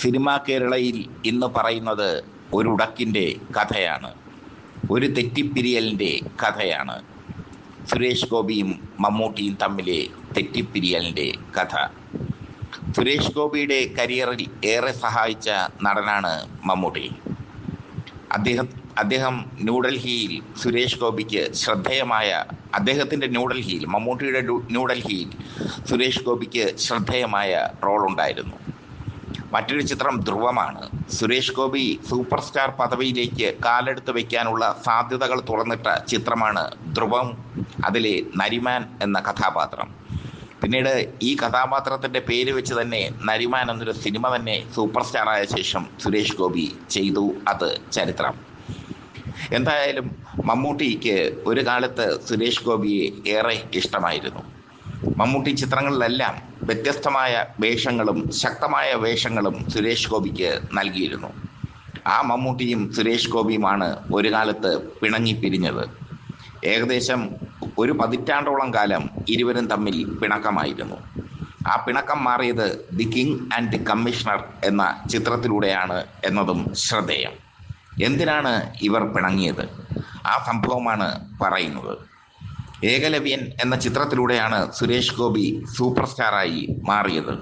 Cinema കേരളയിൽ ഇന്ന് പറയുന്നത് ഒരു ഉടക്കിന്റെ കഥയാണ്. ഒരു തെറ്റിപ്പിരിയലിന്റെ കഥയാണ്. സുരേഷ് ഗോപിയും മമ്മൂട്ടിയും തമ്മിലെ തെറ്റിപ്പിരിയലിന്റെ കഥ. സുരേഷ് ഗോപിയുടെ കരിയറിൽ ഏറെ സഹായിച്ച നടനാണ് മമ്മൂട്ടി. അദ്ദേഹം അദ്ദേഹം ന്യൂഡൽഹിയിൽ സുരേഷ് ഗോപിക്ക് ശ്രദ്ധേയമായ അദ്ദേഹത്തിന്റെ ന്യൂഡൽഹിയിൽ മമ്മൂട്ടിയുടെ ന്യൂഡൽഹിയിൽ സുരേഷ് ഗോപിക്ക് ശ്രദ്ധേയമായ റോളുണ്ടായിരുന്നു. മറ്റൊരു ചിത്രം ധ്രുവമാണ്. സുരേഷ് ഗോപി സൂപ്പർ സ്റ്റാർ പദവിയിലേക്ക് കാലെടുത്ത് വയ്ക്കാനുള്ള സാധ്യതകൾ തുറന്നിട്ട ചിത്രമാണ് ധ്രുവം അതിലെ നരിമാൻ എന്ന കഥാപാത്രം. പിന്നീട് ഈ കഥാപാത്രത്തിന്റെ പേര് വെച്ച് തന്നെ നരിമാൻ എന്നൊരു സിനിമ തന്നെ സൂപ്പർ സ്റ്റാറായ ശേഷം സുരേഷ് ഗോപി ചെയ്തു അത് ചരിത്രം. എന്തായാലും മമ്മൂട്ടിക്ക് ഒരു കാലത്ത് സുരേഷ് ഗോപിയെ ഏറെ ഇഷ്ടമായിരുന്നു. മമ്മൂട്ടി ചിത്രങ്ങളിലെല്ലാം വ്യത്യസ്തമായ വേഷങ്ങളും ശക്തമായ വേഷങ്ങളും സുരേഷ് ഗോപിക്ക് നൽകിയിരുന്നു. ആ മമ്മൂട്ടിയും സുരേഷ് ഗോപിയുമാണ് ഒരു കാലത്ത് പിണങ്ങി പിരിഞ്ഞത്. ഏകദേശം ഒരു പതിറ്റാണ്ടോളം കാലം ഇരുവരും തമ്മിൽ പിണക്കമായിരുന്നു. ആ പിണക്കം മാറിയത് the king and the commissioner എന്ന ചിത്രത്തിലൂടെയാണ് എന്നതും ശ്രദ്ധേയം. എന്തിനാണ് ഇവർ പിണങ്ങിയത്? ആ സംഭവമാണ് പറയുന്നത്. ഏകലവ്യൻ എന്ന ചിത്രത്തിലൂടെയാണ് സുരേഷ് ഗോപി സൂപ്പർ സ്റ്റാറായി മാറിയത്.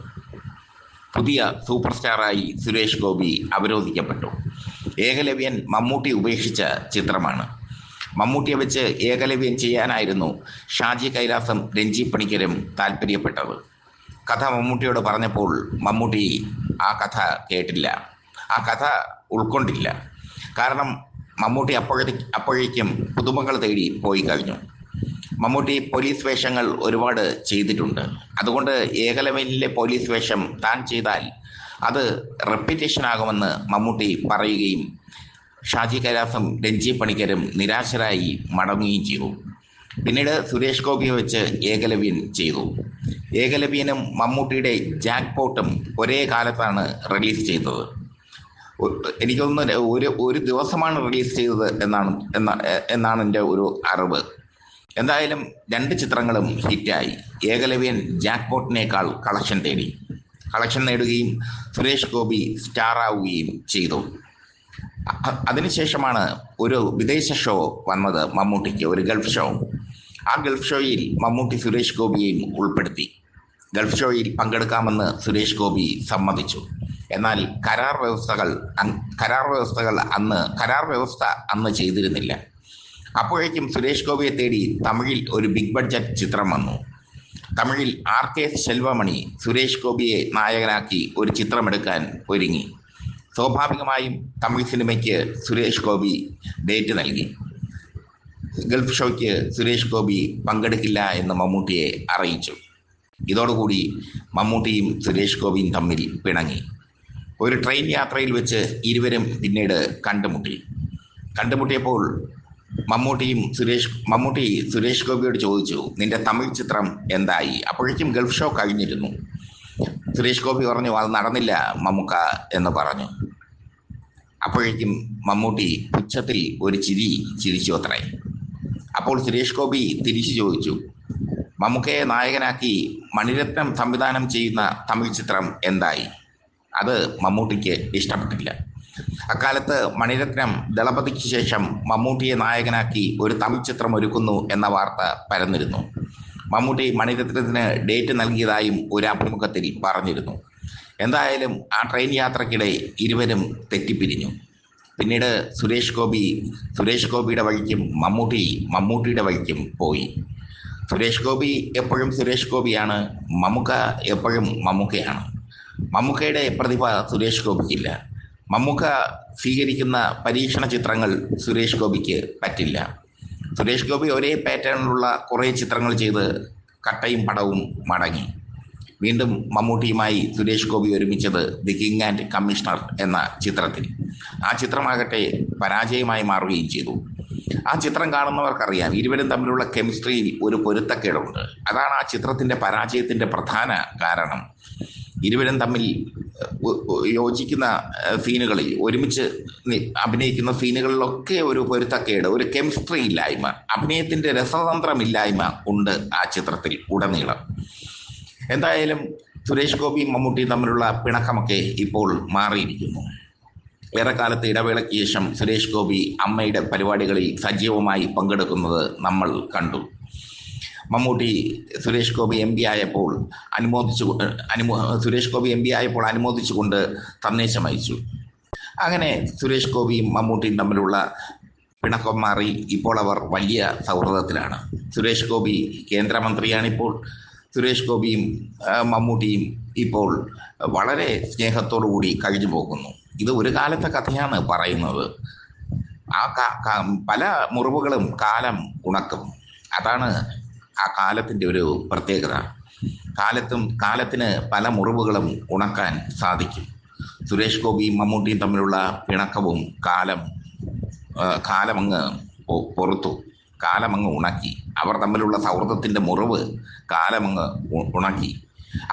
പുതിയ സൂപ്പർ സ്റ്റാറായി സുരേഷ് ഗോപി അവരോധിക്കപ്പെട്ടു. ഏകലവ്യൻ മമ്മൂട്ടി ഉപേക്ഷിച്ച ചിത്രമാണ്. മമ്മൂട്ടിയെ വെച്ച് ഏകലവ്യൻ ചെയ്യാനായിരുന്നു ഷാജി കൈലാസം രഞ്ജി പണിക്കരും താല്പര്യപ്പെട്ടത്. കഥ മമ്മൂട്ടിയോട് പറഞ്ഞപ്പോൾ മമ്മൂട്ടി ആ കഥ കേട്ടില്ല. ആ കഥ ഉൾക്കൊണ്ടില്ല. കാരണം മമ്മൂട്ടി അപ്പോഴേ അപ്പോഴേക്കും പുതുമകൾ തേടി പോയി കഴിഞ്ഞു. മമ്മൂട്ടി പോലീസ് വേഷങ്ങൾ ഒരുപാട് ചെയ്തിട്ടുണ്ട്. അതുകൊണ്ട് ഏകലവനിലെ പോലീസ് വേഷം താൻ ചെയ്താൽ അത് റെപ്പിറ്റേഷൻ ആകുമെന്ന് മമ്മൂട്ടി പറയുകയും ഷാജി കൈലാസം രഞ്ജി പണിക്കരും നിരാശരായി മടങ്ങുകയും ചെയ്തു. പിന്നീട് സുരേഷ് ഗോപിയെ വെച്ച് ഏകലവ്യൻ ചെയ്തു. ഏകലവ്യനും മമ്മൂട്ടിയുടെ ജാക്ക് പോട്ടും ഒരേ കാലത്താണ് റിലീസ് ചെയ്തത്. എനിക്കൊന്ന് ഒരു ഒരു ദിവസമാണ് റിലീസ് ചെയ്തത് എന്നാണ് എന്നാണ് എന്റെ ഒരു അറിവ്. എന്തായാലും രണ്ട് ചിത്രങ്ങളും ഹിറ്റായി. ഏകലവ്യൻ ജാക്ക്പോട്ടിനേക്കാൾ കളക്ഷൻ തേടി. കളക്ഷൻ നേടുകയും സുരേഷ് ഗോപി സ്റ്റാറാവുകയും ചെയ്തു. അതിനുശേഷമാണ് ഒരു വിദേശ ഷോ വന്നത് മമ്മൂട്ടിക്ക് ഒരു ഗൾഫ് ഷോ. ആ ഗൾഫ് ഷോയിൽ മമ്മൂട്ടി സുരേഷ് ഗോപിയെയും ഉൾപ്പെടുത്തി. ഗൾഫ് ഷോയിൽ പങ്കെടുക്കാമെന്ന് സുരേഷ് ഗോപി സമ്മതിച്ചു. എന്നാൽ കരാർ വ്യവസ്ഥകൾ കരാർ വ്യവസ്ഥകൾ അന്ന് കരാർ വ്യവസ്ഥ അന്ന് ചെയ്തിരുന്നില്ല. അപ്പോഴേക്കും സുരേഷ് ഗോപിയെ തേടി തമിഴിൽ ഒരു ബിഗ് ബഡ്ജറ്റ് ചിത്രം വന്നു. തമിഴിൽ ആർ കെ ശെൽവമണി സുരേഷ് ഗോപിയെ നായകനാക്കി ഒരു ചിത്രമെടുക്കാൻ ഒരുങ്ങി. സ്വാഭാവികമായും തമിഴ് സിനിമയ്ക്ക് സുരേഷ് ഗോപി ഡേറ്റ് നൽകി. ഗൾഫ് ഷോയ്ക്ക് സുരേഷ് ഗോപി പങ്കെടുക്കില്ല എന്ന് മമ്മൂട്ടിയെ അറിയിച്ചു. ഇതോടുകൂടി മമ്മൂട്ടിയും സുരേഷ് ഗോപിയും തമ്മിൽ പിണങ്ങി. ഒരു ട്രെയിൻ യാത്രയിൽ വെച്ച് ഇരുവരും പിന്നീട് കണ്ടുമുട്ടി. കണ്ടുമുട്ടിയപ്പോൾ മമ്മൂട്ടിയും സുരേഷ് മമ്മൂട്ടി സുരേഷ് ഗോപിയോട് ചോദിച്ചു നിന്റെ തമിഴ് ചിത്രം എന്തായി? അപ്പോഴേക്കും ഗൾഫ് ഷോ കഴിഞ്ഞിരുന്നു. സുരേഷ് ഗോപി പറഞ്ഞു അത് നടന്നില്ല മമ്മൂക്ക എന്ന് പറഞ്ഞു. അപ്പോഴേക്കും മമ്മൂട്ടി പുച്ഛത്തിൽ ഒരു ചിരി ചിരിച്ചു അത്രേ അപ്പോൾ സുരേഷ് ഗോപി തിരിച്ചു ചോദിച്ചു മമ്മൂക്കയെ നായകനാക്കി മണിരത്നം സംവിധാനം ചെയ്യുന്ന തമിഴ് ചിത്രം എന്തായി? അത് മമ്മൂട്ടിക്ക് ഇഷ്ടപ്പെട്ടില്ല. അക്കാലത്ത് മണിരത്നം ദളപതിക്ക് ശേഷം മമ്മൂട്ടിയെ നായകനാക്കി ഒരു തമിഴ് ചിത്രം ഒരുക്കുന്നു എന്ന വാർത്ത പരന്നിരുന്നു. മമ്മൂട്ടി മണിരത്നത്തിന് ഡേറ്റ് നൽകിയതായും ഒരു അഭിമുഖത്തിൽ പറഞ്ഞിരുന്നു. എന്തായാലും ആ ട്രെയിൻ യാത്രക്കിടെ ഇരുവരും തെറ്റിപ്പിരിഞ്ഞു. പിന്നീട് സുരേഷ് ഗോപി സുരേഷ് ഗോപിയുടെ വഴിക്കും മമ്മൂട്ടി മമ്മൂട്ടിയുടെ വഴിക്കും പോയി. സുരേഷ് ഗോപി എപ്പോഴും സുരേഷ് ഗോപിയാണ് മമ്മൂക്ക എപ്പോഴും മമ്മൂക്കയാണ്. മമ്മൂക്കയുടെ പ്രതിഭ സുരേഷ് ഗോപിക്കില്ല. മമ്മൂക്ക സ്വീകരിക്കുന്ന പരീക്ഷണ ചിത്രങ്ങൾ സുരേഷ് ഗോപിക്ക് പറ്റില്ല. സുരേഷ് ഗോപി ഒരേ പാറ്റേണിലുള്ള കുറേ ചിത്രങ്ങൾ ചെയ്ത് കട്ടയും പടവും മടങ്ങി. വീണ്ടും മമ്മൂട്ടിയുമായി സുരേഷ് ഗോപി ഒരുമിച്ചത് ദി കിങ് ആൻഡ് കമ്മീഷണർ എന്ന ചിത്രത്തിൽ. ആ ചിത്രമാകട്ടെ പരാജയമായി മാറുകയും ചെയ്തു. ആ ചിത്രം കാണുന്നവർക്കറിയാം ഇരുവരും തമ്മിലുള്ള കെമിസ്ട്രിയിൽ ഒരു പൊരുത്തക്കേടുണ്ട്. അതാണ് ആ ചിത്രത്തിന്റെ പരാജയത്തിന്റെ പ്രധാന കാരണം. ഇരുവരും തമ്മിൽ യോജിക്കുന്ന സീനുകളിൽ ഒരുമിച്ച് അഭിനയിക്കുന്ന സീനുകളിലൊക്കെ ഒരു പൊരുത്തക്കേട് ഒരു കെമിസ്ട്രി ഇല്ലായ്മ അഭിനയത്തിന്റെ രസതന്ത്രമില്ലായ്മ ഉണ്ട് ആ ചിത്രത്തിൽ ഉടനീളം. എന്തായാലും സുരേഷ് ഗോപിയും മമ്മൂട്ടിയും തമ്മിലുള്ള പിണക്കമൊക്കെ ഇപ്പോൾ മാറിയിരിക്കുന്നു. ഏറെക്കാലത്തെ ഇടവേളയ്ക്ക് ശേഷം സുരേഷ് ഗോപി അമ്മയുടെ പരിപാടികളിൽ സജീവമായി പങ്കെടുക്കുന്നത് നമ്മൾ കണ്ടു. മമ്മൂട്ടി സുരേഷ് ഗോപി എം പി ആയപ്പോൾ അനുമോദിച്ചു അനുമോ സുരേഷ് ഗോപി എം പി ആയപ്പോൾ അനുമോദിച്ചുകൊണ്ട് സന്ദേശം അയച്ചു. അങ്ങനെ സുരേഷ് ഗോപിയും മമ്മൂട്ടിയും തമ്മിലുള്ള പിണക്കം മാറി ഇപ്പോൾ അവർ വലിയ സൗഹൃദത്തിലാണ്. സുരേഷ് ഗോപി കേന്ദ്രമന്ത്രിയാണിപ്പോൾ. സുരേഷ് ഗോപിയും മമ്മൂട്ടിയും ഇപ്പോൾ വളരെ സ്നേഹത്തോടു കൂടി കഴിഞ്ഞു പോകുന്നു. ഇത് ഒരു കാലത്തെ കഥയാണ് പറയുന്നത്. ആ പല മുറിവുകളും കാലം ഉണക്കും. അതാണ് ആ കാലത്തിന്റെ ഒരു പ്രത്യേകത. കാലത്തും കാലത്തിന് പല മുറിവുകളും ഉണക്കാൻ സാധിക്കും. സുരേഷ് ഗോപിയും മമ്മൂട്ടിയും തമ്മിലുള്ള പിണക്കവും കാലം കാലം കാലമങ്ങ് പുറത്തു. കാലമങ്ങ് ഉണക്കി. അവർ തമ്മിലുള്ള സൗഹൃദത്തിന്റെ മുറിവ് കാലമങ്ങ് ഉണക്കി.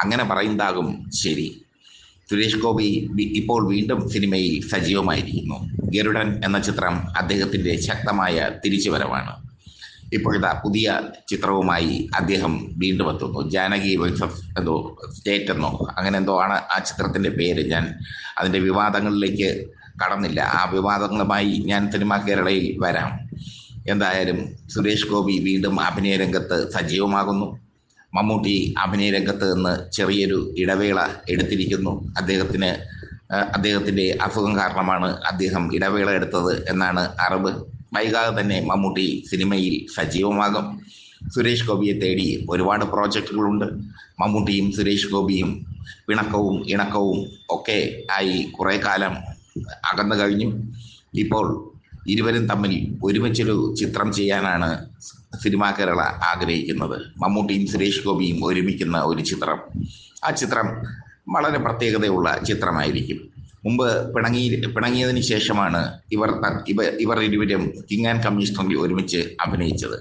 അങ്ങനെ പറയുന്നതാകും ശരി. സുരേഷ് ഗോപി ഇപ്പോൾ വീണ്ടും സിനിമയിൽ സജീവമായിരിക്കുന്നു. ഗരുഡൻ എന്ന ചിത്രം അദ്ദേഹത്തിന്റെ ശക്തമായ തിരിച്ചുവരവാണ്. ഇപ്പോഴത്തെ പുതിയ ചിത്രവുമായി അദ്ദേഹം വീണ്ടും എത്തുന്നു. ജാനകി വേഴ്സസ് എന്തോ സ്റ്റേറ്റ് എന്നോ അങ്ങനെ എന്തോ ആണ് ആ ചിത്രത്തിന്റെ പേര്. ഞാൻ അതിന്റെ വിവാദങ്ങളിലേക്ക് കടന്നില്ല. ആ വിവാദങ്ങളുമായി ഞാൻ സിനിമ കേരളയിൽ വരാം. എന്തായാലും സുരേഷ് ഗോപി വീണ്ടും അഭിനയ രംഗത്ത് സജീവമാകുന്നു. മമ്മൂട്ടി അഭിനയ രംഗത്ത് നിന്ന് ചെറിയൊരു ഇടവേള എടുത്തിരിക്കുന്നു. അദ്ദേഹത്തിന് അദ്ദേഹത്തിന്റെ അസുഖം കാരണമാണ് അദ്ദേഹം ഇടവേള എടുത്തത് എന്നാണ് അറിവ്. വൈകാതെ തന്നെ മമ്മൂട്ടി സിനിമയിൽ സജീവമാകും. സുരേഷ് ഗോപിയെ തേടി ഒരുപാട് പ്രോജക്റ്റുകളുണ്ട് മമ്മൂട്ടിയും സുരേഷ് ഗോപിയും പിണക്കവും ഇണക്കവും ഒക്കെ ആയി കുറേ കാലം അകന്നു കഴിഞ്ഞു. ഇപ്പോൾ ഇരുവരും തമ്മിൽ ഒരുമിച്ചൊരു ചിത്രം ചെയ്യാനാണ് സിനിമാ കേരള ആഗ്രഹിക്കുന്നത്. മമ്മൂട്ടിയും സുരേഷ് ഗോപിയും ഒരുമിക്കുന്ന ഒരു ചിത്രം. ആ ചിത്രം വളരെ പ്രത്യേകതയുള്ള ചിത്രമായിരിക്കും. മുമ്പ് പിണങ്ങി പിണങ്ങിയതിന് ശേഷമാണ് ഇവർ ഇവ ഇവർ ഇരുവരും കിങ് ആൻഡ് കമ്മീഷണറിൽ ഒരുമിച്ച് അഭിനയിച്ചത്.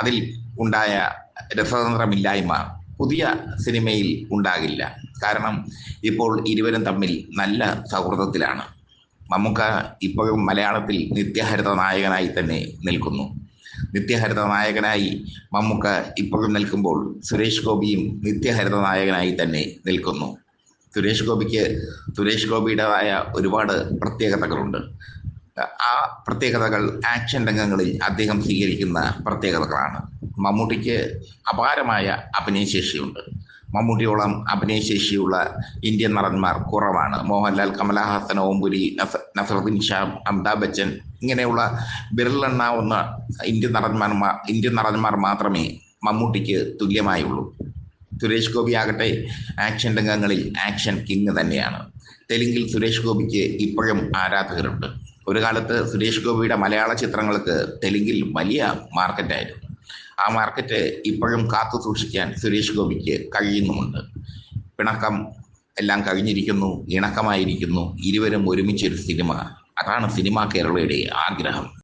അതിൽ ഉണ്ടായ രസതന്ത്രമില്ലായ്മ പുതിയ സിനിമയിൽ ഉണ്ടാകില്ല. കാരണം ഇപ്പോൾ ഇരുവരും തമ്മിൽ നല്ല സൗഹൃദത്തിലാണ്. മമ്മൂക്ക ഇപ്പോഴും മലയാളത്തിൽ നിത്യഹരിത നായകനായി തന്നെ നിൽക്കുന്നു. നിത്യഹരിത നായകനായി മമ്മൂക്ക ഇപ്പോഴും നിൽക്കുമ്പോൾ സുരേഷ് ഗോപിയും നിത്യഹരിത നായകനായി തന്നെ നിൽക്കുന്നു. സുരേഷ് ഗോപിക്ക് സുരേഷ് ഗോപിയുടേതായ ഒരുപാട് പ്രത്യേകതകളുണ്ട്. ആ പ്രത്യേകതകൾ ആക്ഷൻ രംഗങ്ങളിൽ അദ്ദേഹം സ്വീകരിക്കുന്ന പ്രത്യേകതകളാണ്. മമ്മൂട്ടിക്ക് അപാരമായ അഭിനയശേഷിയുണ്ട് മമ്മൂട്ടിയോളം അഭിനയശേഷിയുള്ള ഇന്ത്യൻ നടന്മാർ കുറവാണ്. മോഹൻലാൽ കമലഹാസൻ ഓംപുരി നസ- നസറുദ്ദീൻ ഷാ അമിതാഭ് ബച്ചൻ ഇങ്ങനെയുള്ള വിരലെണ്ണാവുന്ന ഇന്ത്യൻ നടന്മാർ ഇന്ത്യൻ നടന്മാർ മാത്രമേ മമ്മൂട്ടിക്ക് തുല്യമായുള്ളൂ. സുരേഷ് ഗോപി ആകട്ടെ ആക്ഷൻ രംഗങ്ങളിൽ ആക്ഷൻ കിങ് തന്നെയാണ്. തെലുങ്കിൽ സുരേഷ് ഗോപിക്ക് ഇപ്പോഴും ആരാധകരുണ്ട്. ഒരു കാലത്ത് സുരേഷ് ഗോപിയുടെ മലയാള ചിത്രങ്ങൾക്ക് തെലുങ്കിൽ വലിയ മാർക്കറ്റായിരുന്നു ആ മാർക്കറ്റ് ഇപ്പോഴും കാത്തു സൂക്ഷിക്കാൻ സുരേഷ് ഗോപിക്ക് കഴിയുന്നുമുണ്ട്. പിണക്കം എല്ലാം കഴിഞ്ഞിരിക്കുന്നു ഇണക്കമായിരിക്കുന്നു ഇരുവരും ഒരുമിച്ചൊരു സിനിമ. അതാണ് സിനിമ കേരളയുടെ ആഗ്രഹം.